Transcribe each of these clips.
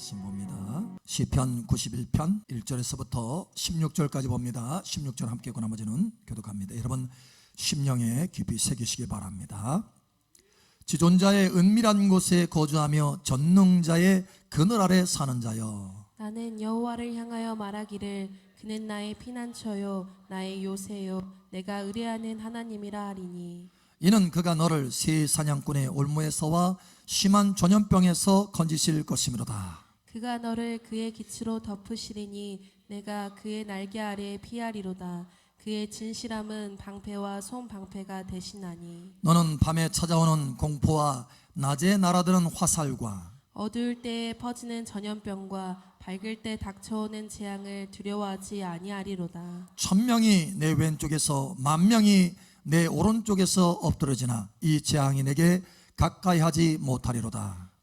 말씀 봅니다. 시편 91편 1절에서부터 16절까지 봅니다. 16절 함께 고 나머지는 교독합니다. 여러분 심령에 깊이 새기시기 바랍니다. 지존자의 은밀한 곳에 거주하며 전능자의 그늘 아래 사는 자여 나는 여호와를 향하여 말하기를 그는 나의 피난처요 나의 요새요 내가 의뢰하는 하나님이라 하리니 이는 그가 너를 새 사냥꾼의 올무에서와 심한 전염병에서 건지실 것이미로다. 그가 너를 그의 기치로 덮으시리니 내가 그의 날개 아래에 피하리로다. 그의 진실함은 방패와 손방패가 대신하니. 너는 밤에 찾아오는 공포와 낮에 날아드는 화살과 어두울 때에 퍼지는 전염병과 밝을 때 닥쳐오는 재앙을 두려워하지 아니하리로다. 천명이 내 왼쪽에서 만명이 내 오른쪽에서 엎드러지나 이 재앙이 내게 가까이 하지 못하리로다.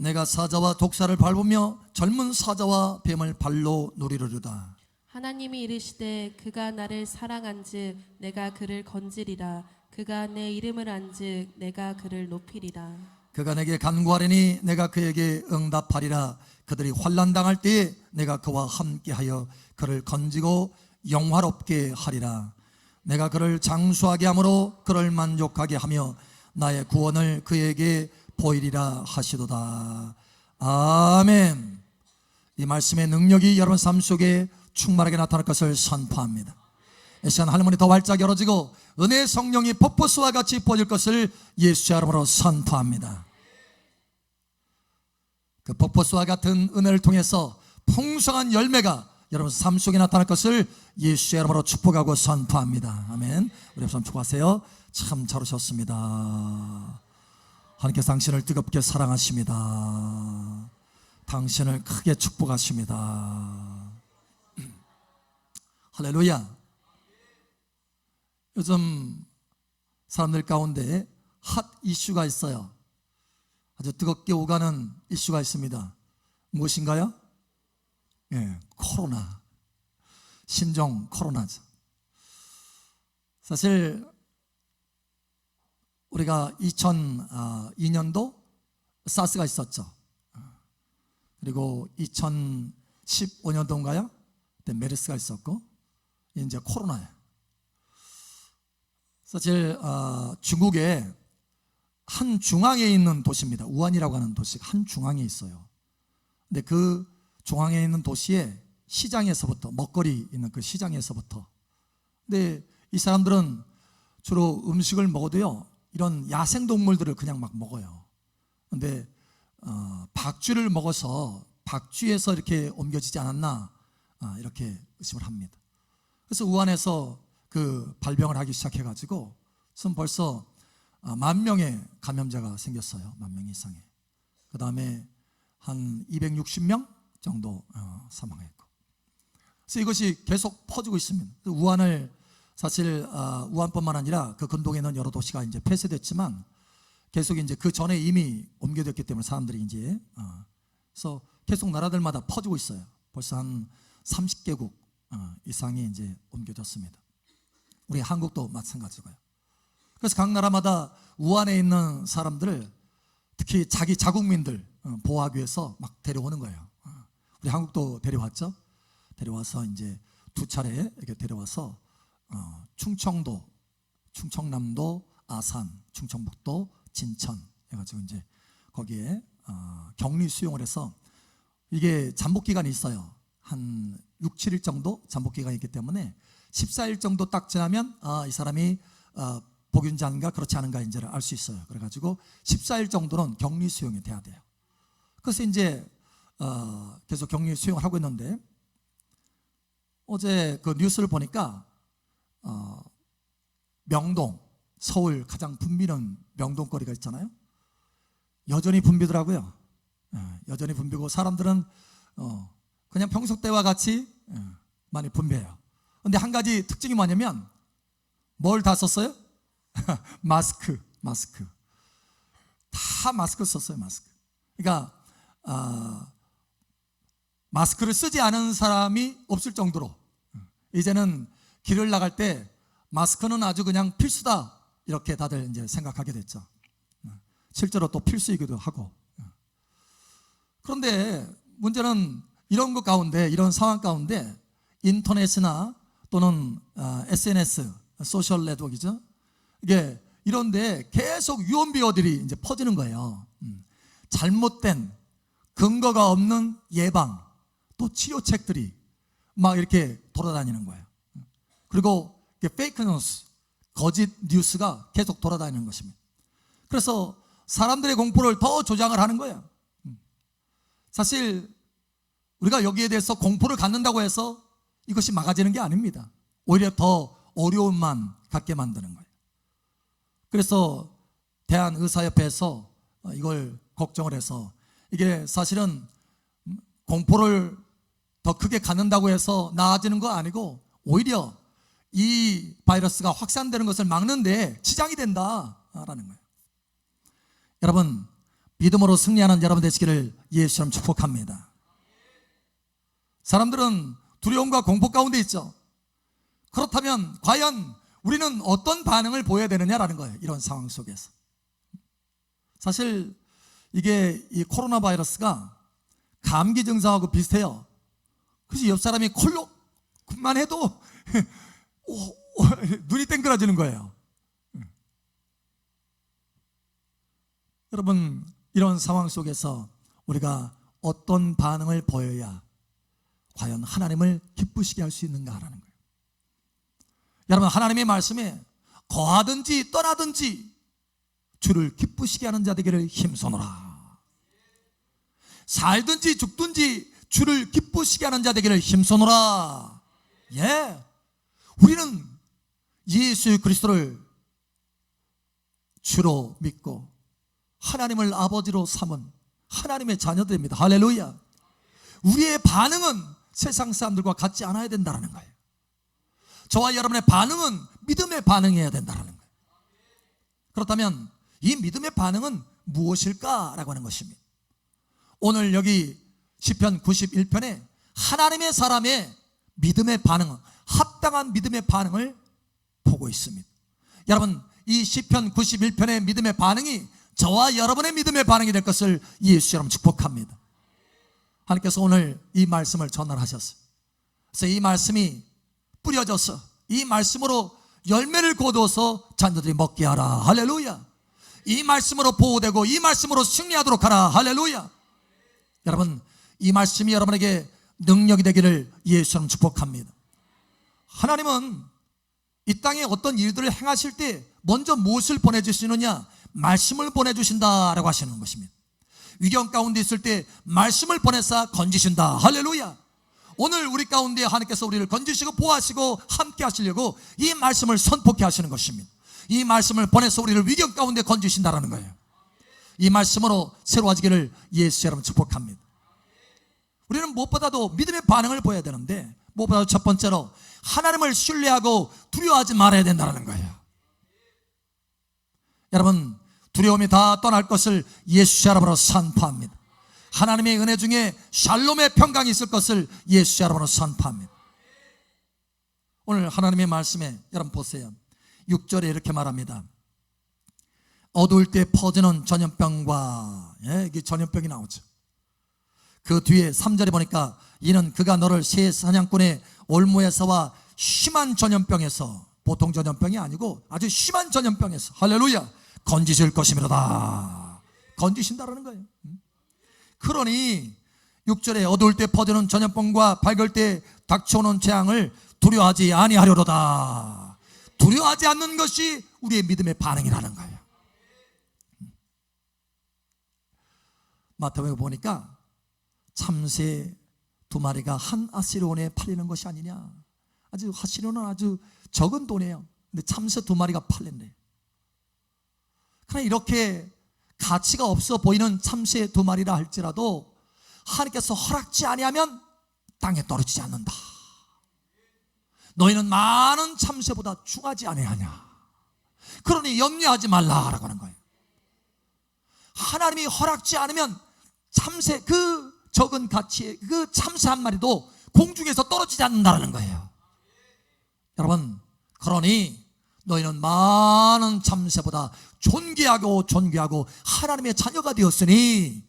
내가 사자와 독사를 밟으며 젊은 사자와 뱀을 발로 누리르리다. 하나님이 이르시되 그가 나를 사랑한즉 내가 그를 건지리라 그가 내 이름을 안즉 내가 그를 높이리라 그가 내게 간구하리니 내가 그에게 응답하리라. 그들이 환난 당할 때에 내가 그와 함께하여 그를 건지고 영화롭게 하리라. 내가 그를 장수하게 함으로 그를 만족하게 하며 나의 구원을 그에게 보이리라 하시도다. 아멘. 이 말씀의 능력이 여러분 삶 속에 충만하게 나타날 것을 선포합니다. 이 시간 할머니 더 활짝 열어지고 은혜의 성령이 폭포수와 같이 부어질 것을 예수의 이름으로 선포합니다. 그 폭포수와 같은 은혜를 통해서 풍성한 열매가 여러분 삶 속에 나타날 것을 예수의 이름으로 축복하고 선포합니다. 아멘. 우리 합성 축복하세요. 참 잘 오셨습니다. 하나님께서 당신을 뜨겁게 사랑하십니다. 당신을 크게 축복하십니다. 할렐루야. 요즘 사람들 가운데 핫 이슈가 있어요. 아주 뜨겁게 오가는 이슈가 있습니다. 무엇인가요? 예, 코로나. 신종 코로나죠. 사실 우리가 2002년도 사스가 있었죠. 그리고 2015년도인가요? 그때 메르스가 있었고 이제 코로나예요. 사실 어, 중국에 한 중앙에 있는 도시입니다. 우한이라고 하는 도시가 한 중앙에 있어요. 근데 그 중앙에 있는 도시에 시장에서부터 먹거리 있는 그 시장에서부터 근데 이 사람들은 주로 음식을 먹어도요 이런 야생 동물들을 그냥 막 먹어요. 근데 어, 박쥐를 먹어서 박쥐에서 이렇게 옮겨지지 않았나 아, 이렇게 의심을 합니다. 그래서 우한에서 그 발병을 하기 시작해가지고 지금 벌써 아, 만 명의 감염자가 생겼어요. 만 명 이상의. 그 다음에 한 260명 정도 어, 사망했고. 그래서 이것이 계속 퍼지고 있습니다. 그 우한을 사실 아, 우한뿐만 아니라 그 근동에 있는 여러 도시가 이제 폐쇄됐지만 계속 이제 그 전에 이미 옮겨졌기 때문에 사람들이 이제 어, 그래서 계속 나라들마다 퍼지고 있어요. 벌써 한 30개국 어, 이상이 이제 옮겨졌습니다. 우리 한국도 마찬가지고요. 그래서 각 나라마다 우한에 있는 사람들을 특히 자기 자국민들 어, 보호하기 위해서 막 데려오는 거예요. 어, 우리 한국도 데려왔죠. 데려와서 이제 두 차례 이렇게 데려와서 어, 충청도, 충청남도, 아산, 충청북도, 진천 해가지고 이제 거기에 어, 격리 수용을 해서 이게 잠복 기간이 있어요. 한 6, 7일 정도 잠복 기간이 있기 때문에 14일 정도 딱 지나면 아, 이 사람이 어, 복균자인가 그렇지 않은가 인지를 알 수 있어요. 그래가지고 14일 정도는 격리 수용이 돼야 돼요. 그래서 이제 어, 계속 격리 수용을 하고 있는데 어제 그 뉴스를 보니까 어, 명동 서울 가장 붐비는 명동거리가 있잖아요. 여전히 붐비더라고요. 예, 여전히 붐비고 사람들은 어, 그냥 평소 때와 같이 예, 많이 분배해요. 근데 한 가지 특징이 뭐냐면 뭘 다 썼어요? 마스크, 마스크. 다 마스크 썼어요, 마스크. 그러니까 아, 마스크를 쓰지 않은 사람이 없을 정도로 이제는 길을 나갈 때 마스크는 아주 그냥 필수다 이렇게 다들 이제 생각하게 됐죠. 실제로 또 필수이기도 하고. 그런데 문제는 이런 것 가운데 이런 상황 가운데 인터넷이나 또는 어, SNS 소셜 네트워크죠. 이게 이런데 계속 유언비어들이 이제 퍼지는 거예요. 음. 잘못된 근거가 없는 예방 또 치료책들이 막 이렇게 돌아다니는 거예요. 그리고 페이크 뉴스, 거짓 뉴스가 계속 돌아다니는 것입니다. 그래서 사람들의 공포를 더 조장을 하는 거예요. 음. 사실 우리가 여기에 대해서 공포를 갖는다고 해서 이것이 막아지는 게 아닙니다. 오히려 더 어려움만 갖게 만드는 거예요. 그래서 대한의사협회에서 어, 이걸 걱정을 해서 이게 사실은 공포를 더 크게 갖는다고 해서 나아지는 거 아니고 오히려 이 바이러스가 확산되는 것을 막는데 지장이 된다라는 거예요. 여러분 믿음으로 승리하는 여러분 되시기를 예수처럼 축복합니다. 사람들은 두려움과 공포 가운데 있죠. 그렇다면 과연 우리는 어떤 반응을 보여야 되느냐라는 거예요. 이런 상황 속에서. 사실 이게 이 코로나 바이러스가 감기 증상하고 비슷해요. 그래서 옆 사람이 콜로 그만 해도 오, 오, 눈이 땡그라지는 거예요. 여러분 이런 상황 속에서 우리가 어떤 반응을 보여야 과연 하나님을 기쁘시게 할 수 있는가라는 거예요. 여러분 하나님의 말씀에 거하든지 떠나든지 주를 기쁘시게 하는 자 되기를 힘써노라. 살든지 죽든지 주를 기쁘시게 하는 자 되기를 힘써노라. 예. 우리는 예수 그리스도를 주로 믿고 하나님을 아버지로 삼은 하나님의 자녀들입니다. 할렐루야. 우리의 반응은 세상 사람들과 같지 않아야 된다는 거예요. 저와 여러분의 반응은 믿음의 반응이어야 된다는 거예요. 그렇다면 이 믿음의 반응은 무엇일까라고 하는 것입니다. 오늘 여기 시편 91편에 하나님의 사람의 믿음의 반응, 합당한 믿음의 반응을 보고 있습니다. 여러분, 이 시편 91편의 믿음의 반응이 저와 여러분의 믿음의 반응이 될 것을 예수처럼 축복합니다. 하나님께서 오늘 이 말씀을 전달하셨어요. 그래서 이 말씀이 뿌려져서 이 말씀으로 열매를 거두어서 자녀들이 먹게 하라. 할렐루야. 이 말씀으로 보호되고 이 말씀으로 승리하도록 하라. 할렐루야. 여러분, 이 말씀이 여러분에게 능력이 되기를 예수처럼 축복합니다. 하나님은 이 땅에 어떤 일들을 행하실 때 먼저 무엇을 보내주시느냐? 말씀을 보내주신다라고 하시는 것입니다. 위경 가운데 있을 때 말씀을 보내사 건지신다. 할렐루야. 오늘 우리 가운데 하나님께서 우리를 건지시고 보호하시고 함께 하시려고 이 말씀을 선포케 하시는 것입니다. 이 말씀을 보내서 우리를 위경 가운데 건지신다라는 거예요. 이 말씀으로 새로워지기를 예수 여러분 축복합니다. 우리는 무엇보다도 믿음의 반응을 보여야 되는데 무엇보다도 첫 번째로 하나님을 신뢰하고 두려워하지 말아야 된다는 거예요. 여러분 두려움이 다 떠날 것을 예수 여러분으로 선포합니다. 하나님의 은혜 중에 샬롬의 평강이 있을 것을 예수 여러분으로 선포합니다. 오늘 하나님의 말씀에 여러분 보세요. 6절에 이렇게 말합니다. 어두울 때 퍼지는 전염병과 예, 이게 전염병이 나오죠. 그 뒤에 3절에 보니까 이는 그가 너를 새 사냥꾼의 올무에서와 심한 전염병에서 보통 전염병이 아니고 아주 심한 전염병에서 할렐루야 건지실 것이미로다 건지신다라는 거예요. 음. 그러니 6절에 어두울 때 퍼지는 전염병과 밝을 때 닥쳐오는 재앙을 두려워하지 아니하려로다. 두려워하지 않는 것이 우리의 믿음의 반응이라는 거예요. 마태복음 보니까 참새 두 마리가 한 아시리온에 팔리는 것이 아니냐. 아주 아시리온은 아주 적은 돈이에요. 근데 참새 두 마리가 팔린대. 그러나 이렇게 가치가 없어 보이는 참새 두 마리라 할지라도 하나님께서 허락지 아니하면 땅에 떨어지지 않는다. 너희는 많은 참새보다 중하지 아니하냐. 그러니 염려하지 말라라고 하는 거예요. 하나님이 허락지 않으면 참새 그 적은 가치의 그 참새 한 마리도 공중에서 떨어지지 않는다는 거예요. 여러분, 그러니 너희는 많은 참새보다 존귀하고 존귀하고 하나님의 자녀가 되었으니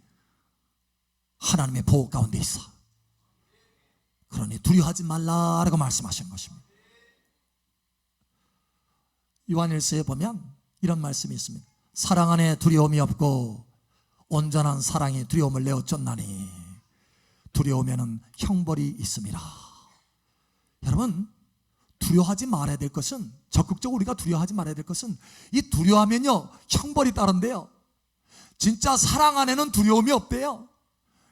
하나님의 보호 가운데 있어. 그러니 두려워하지 말라라고 말씀하신 것입니다. 요한일서에 보면 이런 말씀이 있습니다. 사랑 안에 두려움이 없고 온전한 사랑이 두려움을 내어 쫓나니 두려우면은 형벌이 있습니다. 여러분 두려워하지 말아야 될 것은 적극적으로 우리가 두려워하지 말아야 될 것은 이 두려워하면요 형벌이 따른대요. 진짜 사랑 안에는 두려움이 없대요.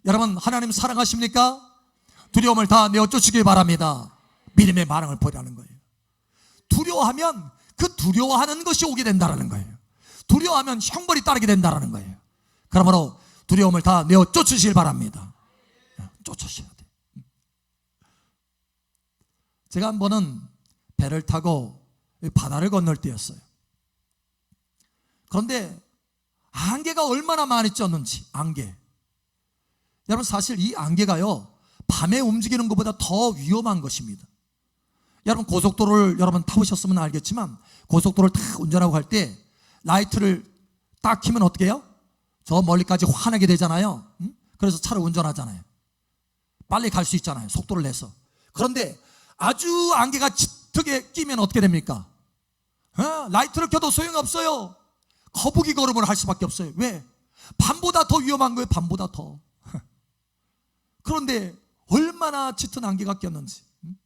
여러분 하나님 사랑하십니까? 두려움을 다 내어 쫓으길 바랍니다. 믿음의 반응을 보이라는 거예요. 두려워하면 그 두려워하는 것이 오게 된다는 거예요. 두려워하면 형벌이 따르게 된다는 거예요. 그러므로 두려움을 다 내어 쫓으시길 바랍니다. 쫓으셔야 돼. 제가 한 번은 배를 타고 바다를 건널 때였어요. 그런데 안개가 얼마나 많이 쪘는지 안개. 여러분 사실 이 안개가요 밤에 움직이는 것보다 더 위험한 것입니다. 여러분 고속도로를 여러분 타보셨으면 알겠지만 고속도로를 탁 운전하고 갈 때 라이트를 딱 키면 어떻게 해요? 저 멀리까지 환하게 되잖아요. 응? 그래서 차를 운전하잖아요. 빨리 갈 수 있잖아요. 속도를 내서. 그런데 아주 안개가 짙게 끼면 어떻게 됩니까? 어? 라이트를 켜도 소용없어요. 거북이 걸음을 할 수밖에 없어요. 왜? 밤보다 더 위험한 거예요. 밤보다 더. 그런데 얼마나 짙은 안개가 꼈는지. 음?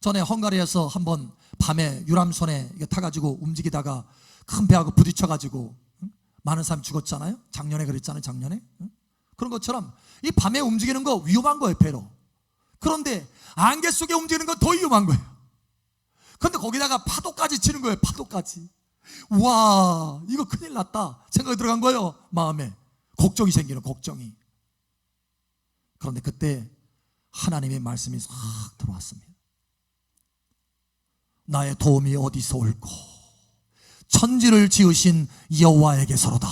전에 헝가리에서 한번 밤에 유람선에 타가지고 움직이다가 큰 배하고 부딪혀가지고 응? 많은 사람이 죽었잖아요. 작년에 그랬잖아요. 작년에 응? 그런 것처럼 이 밤에 움직이는 거 위험한 거예요. 배로. 그런데 안개 속에 움직이는 건 더 위험한 거예요. 그런데 거기다가 파도까지 치는 거예요. 파도까지. 와 이거 큰일 났다 생각이 들어간 거예요. 마음에 걱정이 생기는 걱정이. 그런데 그때 하나님의 말씀이 싹 들어왔습니다. 나의 도움이 어디서 올고 천지를 지으신 여호와에게서로다.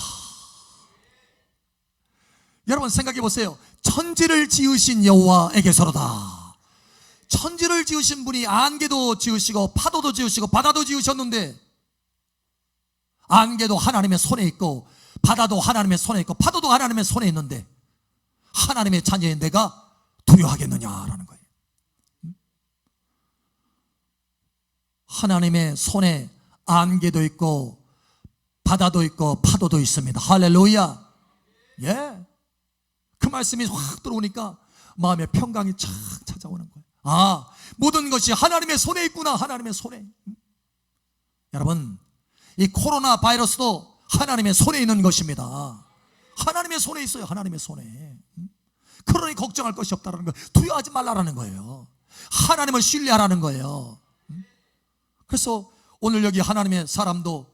여러분 생각해 보세요. 천지를 지으신 여호와에게서로다. 천지를 지으신 분이 안개도 지으시고 파도도 지으시고 바다도 지으셨는데 안개도 하나님의 손에 있고 바다도 하나님의 손에 있고 파도도 하나님의 손에 있는데 하나님의 자녀인 내가 두려워하겠느냐라는 거예요. 하나님의 손에 안개도 있고 바다도 있고 파도도 있습니다. 할렐루야. 예. 그 말씀이 확 들어오니까 마음의 평강이 착 찾아오는 거예요. 아, 모든 것이 하나님의 손에 있구나. 하나님의 손에. 음? 여러분, 이 코로나 바이러스도 하나님의 손에 있는 것입니다. 하나님의 손에 있어요. 하나님의 손에. 음? 그러니 걱정할 것이 없다는 거예요. 두려워하지 말라라는 거예요. 하나님을 신뢰하라는 거예요. 음? 그래서 오늘 여기 하나님의 사람도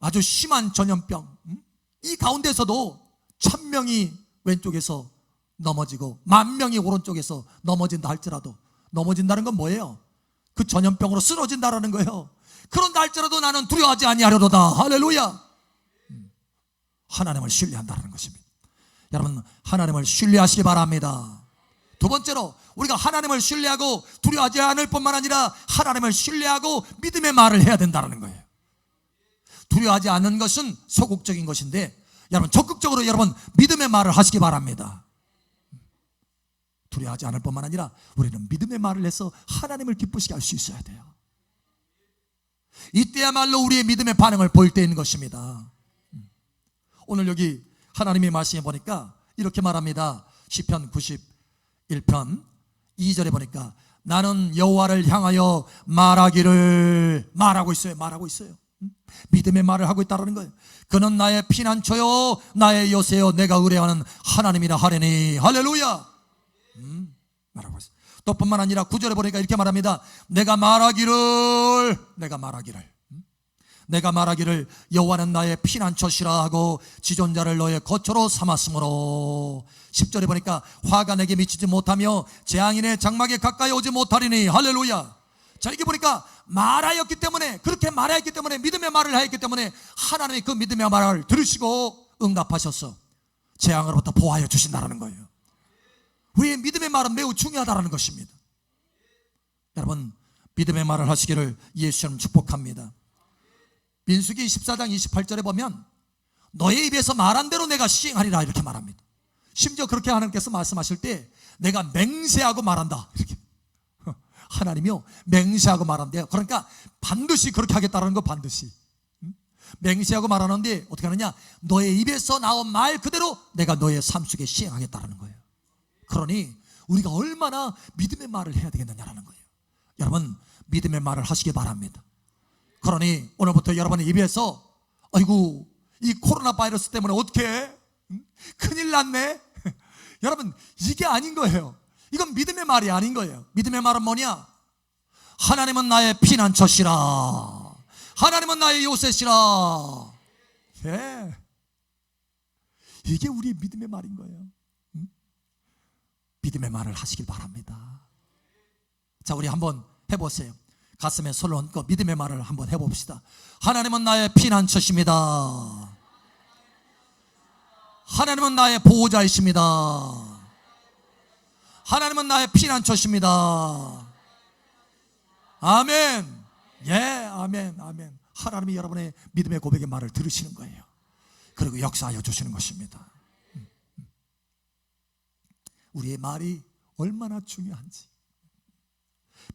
아주 심한 전염병, 음? 이 가운데서도 천 명이 왼쪽에서 넘어지고 만 명이 오른쪽에서 넘어진다 할지라도 넘어진다는 건 뭐예요? 그 전염병으로 쓰러진다라는 거예요. 그런다 할지라도 나는 두려워하지 아니하려도다. 할렐루야. 음. 하나님을 신뢰한다는 것입니다. 여러분 하나님을 신뢰하시기 바랍니다. 두 번째로 우리가 하나님을 신뢰하고 두려워하지 않을 뿐만 아니라 하나님을 신뢰하고 믿음의 말을 해야 된다는 거예요. 두려워하지 않는 것은 소극적인 것인데 여러분 적극적으로 여러분 믿음의 말을 하시기 바랍니다. 두려워하지 않을 뿐만 아니라 우리는 믿음의 말을 해서 하나님을 기쁘시게 할 수 있어야 돼요. 이때야말로 우리의 믿음의 반응을 보일 때인 것입니다. 오늘 여기 하나님의 말씀에 보니까 이렇게 말합니다. 시편 91편 2절에 보니까 나는 여호와를 향하여 말하기를 말하고 있어요. 말하고 있어요. 음? 믿음의 말을 하고 있다는 거예요. 그는 나의 피난처요, 나의 요새요, 내가 의뢰하는 하나님이라 하려니 할렐루야. 음, 말하고 있어요. 또 뿐만 아니라 구절에 보니까 이렇게 말합니다. 내가 말하기를, 내가 말하기를. 음? 내가 말하기를 여호와는 나의 피난처시라 하고 지존자를 너의 거처로 삼았으므로 10절에 보니까 화가 내게 미치지 못하며 재앙이 내 장막에 가까이 오지 못하리니 할렐루야 자 이게 보니까 말하였기 때문에 그렇게 말하였기 때문에 믿음의 말을 하였기 때문에 하나님이 그 믿음의 말을 들으시고 응답하셨어 재앙으로부터 보호하여 주신다는 거예요. 우리의 믿음의 말은 매우 중요하다는 것입니다. 여러분 믿음의 말을 하시기를 예수님 축복합니다. 민수기 14장 28절에 보면 너의 입에서 말한 대로 내가 시행하리라 이렇게 말합니다. 심지어 그렇게 하나님께서 말씀하실 때 내가 맹세하고 말한다. 이렇게 하나님이요 맹세하고 말한대요. 그러니까 반드시 그렇게 하겠다는 거 반드시. 응? 맹세하고 말하는데 어떻게 하느냐? 너의 입에서 나온 말 그대로 내가 너의 삶 속에 시행하겠다는 거예요. 그러니 우리가 얼마나 믿음의 말을 해야 되겠느냐라는 거예요. 여러분 믿음의 말을 하시기 바랍니다. 그러니 오늘부터 여러분의 입에서 아이고 이 코로나 바이러스 때문에 어떻게 해? 응? 큰일 났네? 여러분 이게 아닌 거예요 이건 믿음의 말이 아닌 거예요. 믿음의 말은 뭐냐? 하나님은 나의 피난처시라. 하나님은 나의 요새시라. 예. 이게 우리의 믿음의 말인 거예요. 응? 믿음의 말을 하시길 바랍니다. 자 우리 한번 해보세요. 가슴에 손을 얹고 믿음의 말을 한번 해봅시다. 하나님은 나의 피난처십니다. 하나님은 나의 보호자이십니다 하나님은 나의 피난처십니다. 아멘. 예 아멘 아멘. 하나님이 여러분의 믿음의 고백의 말을 들으시는 거예요. 그리고 역사하여 주시는 것입니다. 음, 음. 우리의 말이 얼마나 중요한지.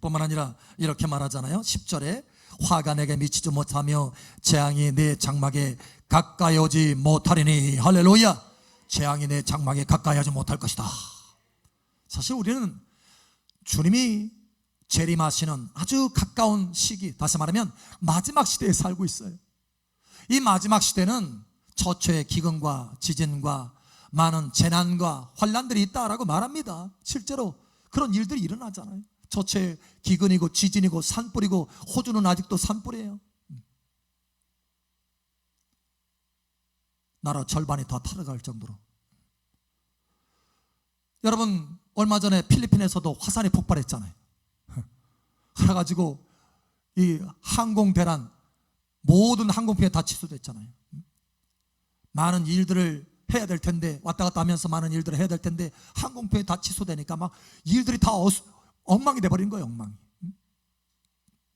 뿐만 아니라 이렇게 말하잖아요. 10절에 화가 내게 미치지 못하며 재앙이 내 장막에 가까이 오지 못하리니. 할렐루야. 재앙이 내 장막에 가까이 오지 못할 것이다 사실 우리는 주님이 재림하시는 아주 가까운 시기 다시 말하면 마지막 시대에 살고 있어요. 이 마지막 시대는 처처의 기근과 지진과 많은 재난과 환란들이 있다라고 말합니다. 실제로 그런 일들이 일어나잖아요. 처처의 기근이고 지진이고 산불이고 호주는 아직도 산불이에요. 나라 절반이 다 타락할 정도로. 여러분 얼마 전에 필리핀에서도 화산이 폭발했잖아요. 그래가지고 이 항공 대란 모든 항공편이 다 취소됐잖아요. 많은 일들을 해야 될 텐데 왔다 갔다 하면서 많은 일들을 해야 될 텐데 항공편이 다 취소되니까 막 일들이 다 어수, 엉망이 돼버린 거예요 엉망이.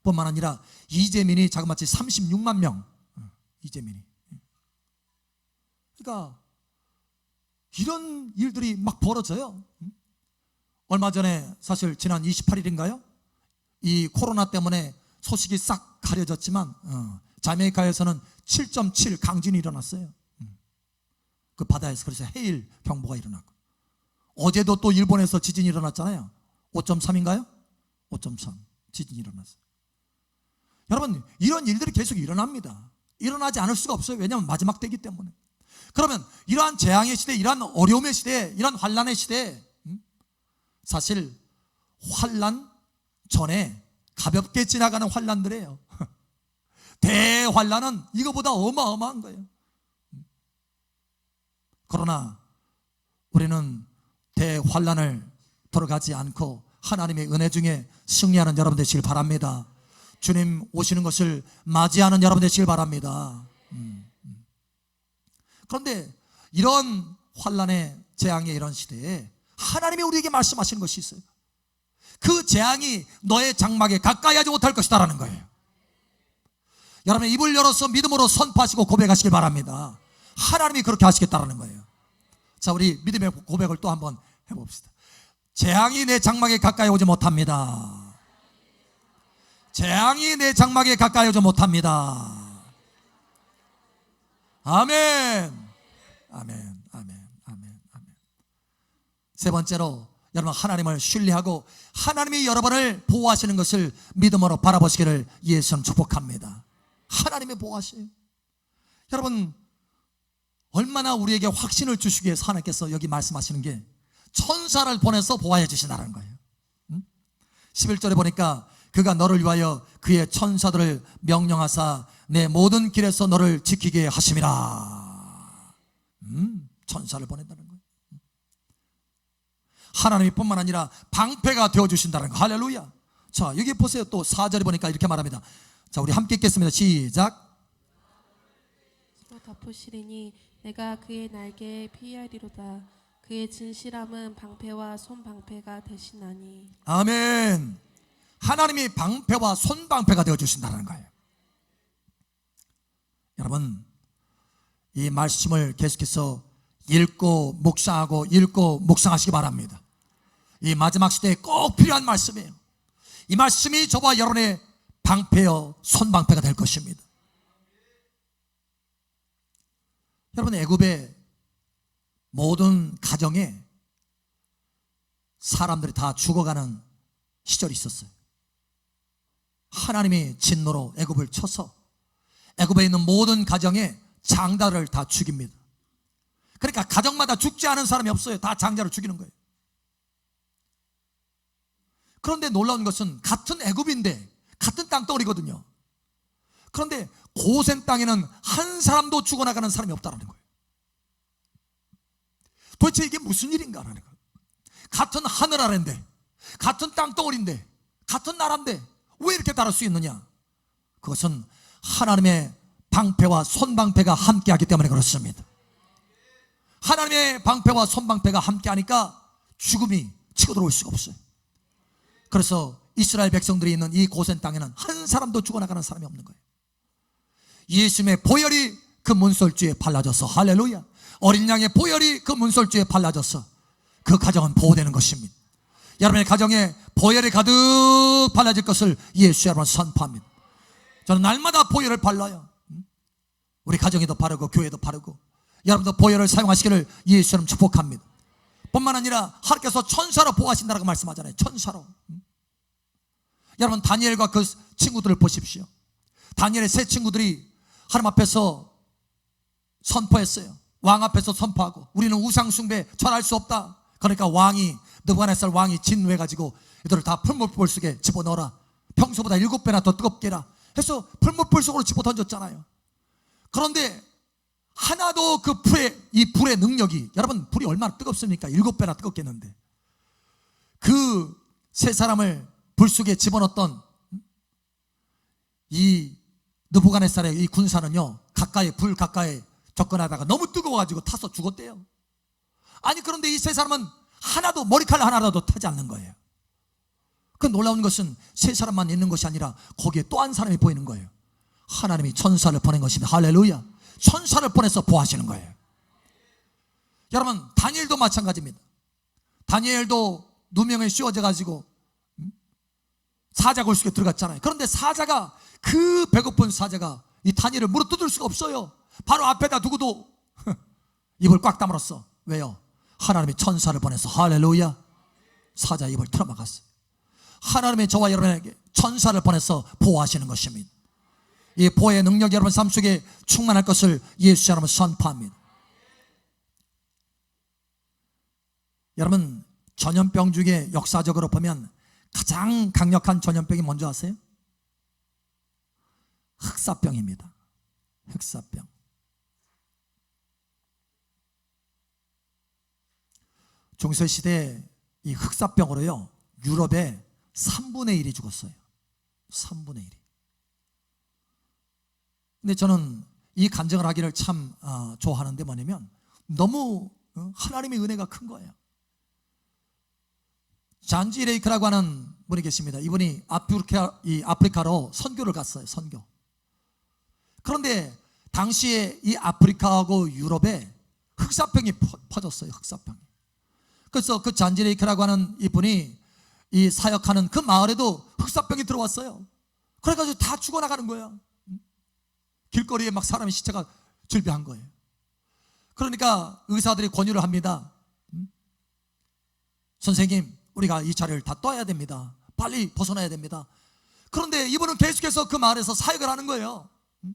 뿐만 아니라 이재민이 자그마치 36만 명. 어, 이재민이. 그러니까 이런 일들이 막 벌어져요 얼마 전에 사실 지난 28일인가요? 이 코로나 때문에 소식이 싹 가려졌지만 어, 자메이카에서는 7.7 강진이 일어났어요 음. 그 바다에서 그래서 해일 경보가 일어났고 어제도 또 일본에서 지진이 일어났잖아요 5.3인가요? 5.3 지진이 일어났어요 여러분 이런 일들이 계속 일어납니다 일어나지 않을 수가 없어요 왜냐하면 마지막 때이기 때문에 그러면 이러한 재앙의 시대 이러한 어려움의 시대 이러한 환란의 시대 음? 사실 환란 전에 가볍게 지나가는 환란들이에요. 대환란은 이거보다 어마어마한 거예요. 그러나 우리는 대환란을 돌아가지 않고 하나님의 은혜 중에 승리하는 여러분 되시길 바랍니다. 주님 오시는 것을 맞이하는 여러분 되시길 바랍니다. 음, 음. 그런데 이런 환란의 재앙의 이런 시대에 하나님이 우리에게 말씀하시는 것이 있어요. 그 재앙이 너의 장막에 가까이 하지 못할 것이다라는 거예요. 여러분 입을 열어서 믿음으로 선포하시고 고백하시길 바랍니다. 하나님이 그렇게 하시겠다라는 거예요. 자 우리 믿음의 고백을 또 한번 해봅시다. 재앙이 내 장막에 가까이 오지 못합니다. 재앙이 내 장막에 가까이 오지 못합니다. 아멘. 아멘 세 번째로 여러분 하나님을 신뢰하고 하나님이 여러분을 보호하시는 것을 믿음으로 바라보시기를 예수님 축복합니다 하나님이 보호하셔요 여러분 얼마나 우리에게 확신을 주시기 위해서 하나님께서 여기 말씀하시는 게 천사를 보내서 보호해 주신다는 거예요 음? 11절에 보니까 그가 너를 위하여 그의 천사들을 명령하사 내 모든 길에서 너를 지키게 하심이라. 음, 천사를 보낸다는. 하나님이 뿐만 아니라 방패가 되어 주신다는 거. 할렐루야. 자, 여기 보세요. 또 4절에 보니까 이렇게 말합니다. 자, 우리 함께 읽겠습니다. 시작. 로 덮으시리니 내가 그의 날개에 피하리로다 그의 진실함은 방패와 손방패가 되시나니 아멘. 하나님이 방패와 손방패가 되어 주신다는 거예요. 여러분, 이 말씀을 계속해서 읽고 묵상하고 읽고 묵상하시기 바랍니다. 이 마지막 시대에 꼭 필요한 말씀이에요. 이 말씀이 저와 여러분의 방패여 손방패가 될 것입니다. 여러분 애굽의 모든 가정에 사람들이 다 죽어가는 시절이 있었어요. 하나님이 진노로 애굽을 쳐서 애굽에 있는 모든 가정에 장자를 다 죽입니다. 그러니까 가정마다 죽지 않은 사람이 없어요. 다 장자를 죽이는 거예요. 그런데 놀라운 것은 같은 애굽인데 같은 땅덩어리거든요. 그런데 고센 땅에는 한 사람도 죽어나가는 사람이 없다라는 거예요. 도대체 이게 무슨 일인가라는 거예요. 같은 하늘 아래인데 같은 땅덩어리인데 같은 나라인데 왜 이렇게 다를 수 있느냐? 그것은 하나님의 방패와 손방패가 함께하기 때문에 그렇습니다. 하나님의 방패와 손방패가 함께하니까 죽음이 치고 들어올 수가 없어요. 그래서 이스라엘 백성들이 있는 이 고센 땅에는 한 사람도 죽어나가는 사람이 없는 거예요. 예수님의 보혈이 그 문설주에 발라져서 할렐루야. 어린 양의 보혈이 그 문설주에 발라져서 그 가정은 보호되는 것입니다. 여러분의 가정에 보혈이 가득 발라질 것을 예수 여러분 선포합니다. 저는 날마다 보혈을 발라요. 우리 가정에도 바르고 교회도 바르고 여러분도 보혈을 사용하시기를 예수 여러분 축복합니다. 뿐만 아니라 하나님께서 천사로 보호하신다고 말씀하잖아요. 천사로. 여러분 다니엘과 그 친구들을 보십시오. 다니엘의 세 친구들이 하나님 앞에서 선포했어요. 왕 앞에서 선포하고 우리는 우상 숭배 절할 수 없다. 그러니까 왕이 느부갓네살 왕이 진노해 가지고 이들을 다 풀무불 속에 집어넣어라. 평소보다 일곱 배나 더 뜨겁게 해라. 해서 풀무불 속으로 집어 던졌잖아요. 그런데 하나도 그 불의 이 불의 능력이 여러분 불이 얼마나 뜨겁습니까? 일곱 배나 뜨겁겠는데 그 세 사람을 불 속에 집어넣었던 이 느부갓네살의 이 군사는요 가까이 불 가까이 접근하다가 너무 뜨거워가지고 타서 죽었대요. 아니 그런데 이 세 사람은 하나도 머리칼 하나라도 타지 않는 거예요. 그 놀라운 것은 세 사람만 있는 것이 아니라 거기에 또 한 사람이 보이는 거예요. 하나님이 천사를 보낸 것입니다. 할렐루야. 천사를 보내서 보하시는 거예요. 여러분 다니엘도 마찬가지입니다. 다니엘도 누명에 씌워져 가지고 음? 사자 골속에 들어갔잖아요. 그런데 사자가 그 배고픈 사자가 이 다니엘을 물어 뜯을 수가 없어요. 바로 앞에다 두고도 입을 꽉 다물었어. 왜요? 하나님이 천사를 보내서 할렐루야 사자 입을 틀어막았어요. 하나님이 저와 여러분에게 천사를 보내서 보호하시는 것입니다. 이 보호의 능력이 여러분 삶 속에 충만할 것을 예수 여러분 선포합니다. 여러분 전염병 중에 역사적으로 보면 가장 강력한 전염병이 뭔지 아세요? 흑사병입니다. 흑사병. 중세 시대 이 흑사병으로요 유럽의 3분의 1이 죽었어요. 3분의 1이. 근데 저는 이 간증을 하기를 참 어, 좋아하는데 뭐냐면 너무 어, 하나님의 은혜가 큰 거예요. 잔지 레이크라고 하는 분이 계십니다. 이분이 아프리카, 이 아프리카로 선교를 갔어요. 선교. 그런데 당시에 이 아프리카하고 유럽에 흑사병이 퍼- 퍼졌어요. 흑사병이. 그래서 그 잔지 레이크라고 하는 이분이 이 사역하는 그 마을에도 흑사병이 들어왔어요. 그래가지고 다 죽어나가는 거예요. 길거리에 막 사람의 시체가 즐비한 거예요. 그러니까 의사들이 권유를 합니다. 음? 선생님, 우리가 이 자리를 다 떠야 됩니다. 빨리 벗어나야 됩니다. 그런데 이분은 계속해서 그 마을에서 사역을 하는 거예요. 음?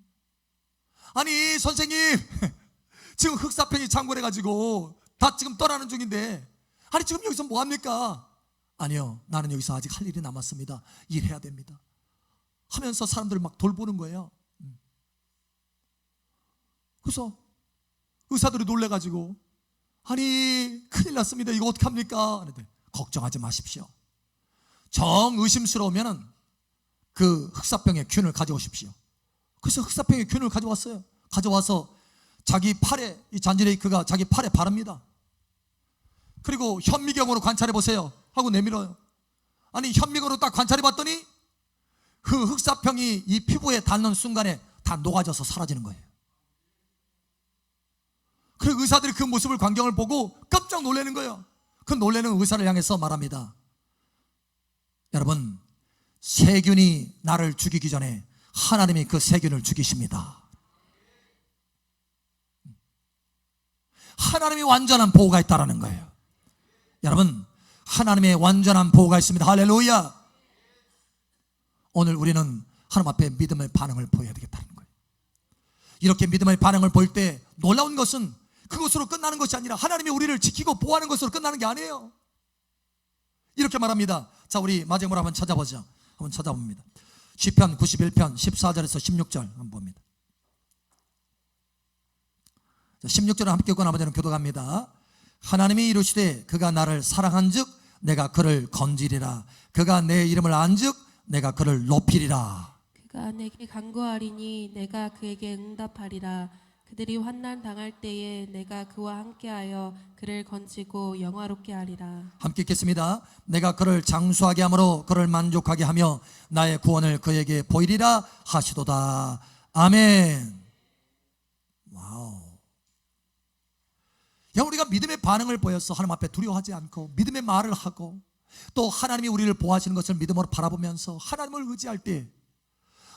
아니, 선생님, 지금 흑사병이 창궐해가지고 다 지금 떠나는 중인데, 아니, 지금 여기서 뭐 합니까? 아니요, 나는 여기서 아직 할 일이 남았습니다. 일해야 됩니다. 하면서 사람들을 막 돌보는 거예요. 음. 그래서 의사들이 놀래가지고 아니 큰일 났습니다. 이거 어떡합니까? 그런데 걱정하지 마십시오. 정 의심스러우면은 그 흑사병의 균을 가져오십시오. 그래서 흑사병의 균을 가져왔어요. 가져와서 자기 팔에 이 잔지레이크가 자기 팔에 바릅니다. 그리고 현미경으로 관찰해 보세요. 하고 내밀어요. 아니 현미경으로 딱 관찰해 봤더니 그 흑사병이 이 피부에 닿는 순간에 다 녹아져서 사라지는 거예요. 그리고 의사들이 그 모습을 광경을 보고 깜짝 놀라는 거예요. 그 놀라는 의사를 향해서 말합니다. 여러분, 세균이 나를 죽이기 전에 하나님이 그 세균을 죽이십니다. 하나님이 완전한 보호가 있다라는 거예요. 여러분, 하나님의 완전한 보호가 있습니다. 할렐루야. 오늘 우리는 하나님 앞에 믿음의 반응을 보여야 되겠다는 거예요. 이렇게 믿음의 반응을 볼 때 놀라운 것은 그것으로 끝나는 것이 아니라 하나님이 우리를 지키고 보호하는 것으로 끝나는 게 아니에요. 이렇게 말합니다. 자, 우리 마지막으로 한번 찾아보자. 한번 찾아봅니다. 시편 91편 14절에서 16절 한번 봅니다. 16절을 함께 읽고 나머지는 교도갑니다. 하나님이 이르시되 그가 나를 사랑한즉 내가 그를 건지리라. 그가 내 이름을 안즉 내가 그를 높이리라. 그가 내게 간구하리니 내가 그에게 응답하리라. 그들이 환난 당할 때에 내가 그와 함께하여 그를 건지고 영화롭게 하리라. 함께 읽겠습니다. 내가 그를 장수하게 함으로 그를 만족하게 하며 나의 구원을 그에게 보이리라 하시도다. 아멘. 와우. 야, 우리가 믿음의 반응을 보여서 하나님 앞에 두려워하지 않고 믿음의 말을 하고 또 하나님이 우리를 보호하시는 것을 믿음으로 바라보면서 하나님을 의지할 때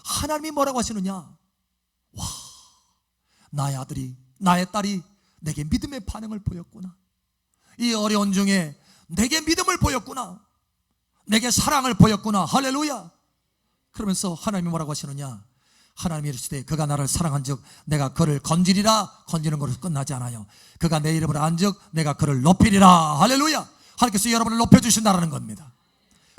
하나님이 뭐라고 하시느냐? 와, 나의 아들이, 나의 딸이 내게 믿음의 반응을 보였구나. 이 어려운 중에 내게 믿음을 보였구나. 내게 사랑을 보였구나. 할렐루야. 그러면서 하나님이 뭐라고 하시느냐? 하나님이 이르시되 그가 나를 사랑한즉 내가 그를 건지리라 건지는 것으로 끝나지 않아요. 그가 내 이름을 안즉 내가 그를 높이리라. 할렐루야. 하나님께서 여러분을 높여 주신다라는 겁니다.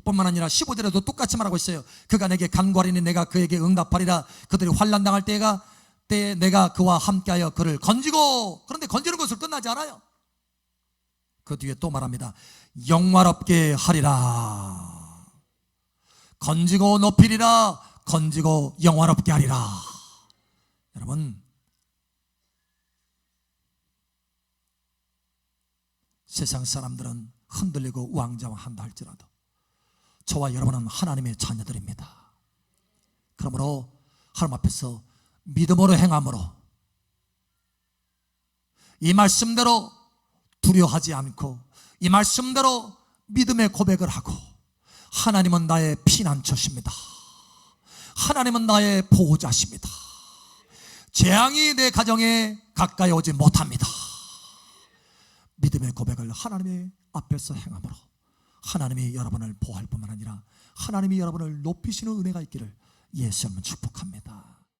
뿐만 아니라 15절에도 똑같이 말하고 있어요. 그가 내게 간구하리니 내가 그에게 응답하리라. 그들이 환난 당할 때가 때에 내가 그와 함께하여 그를 건지고 그런데 건지는 것으로 끝나지 않아요. 그 뒤에 또 말합니다. 영화롭게 하리라. 건지고 높이리라. 건지고 영화롭게 하리라. 여러분, 세상 사람들은 흔들리고 우왕좌왕한다 할지라도 저와 여러분은 하나님의 자녀들입니다. 그러므로 하나님 앞에서 믿음으로 행함으로 이 말씀대로 두려워하지 않고 이 말씀대로 믿음의 고백을 하고 하나님은 나의 피난처십니다. 하나님은 나의 보호자십니다. 재앙이 내 가정에 가까이 오지 못합니다. 믿음의 고백을 하나님의 앞에서 행함으로 하나님이 여러분을 보호할 뿐만 아니라 하나님이 여러분을 높이시는 은혜가 있기를 예수 이름으로 축복합니다.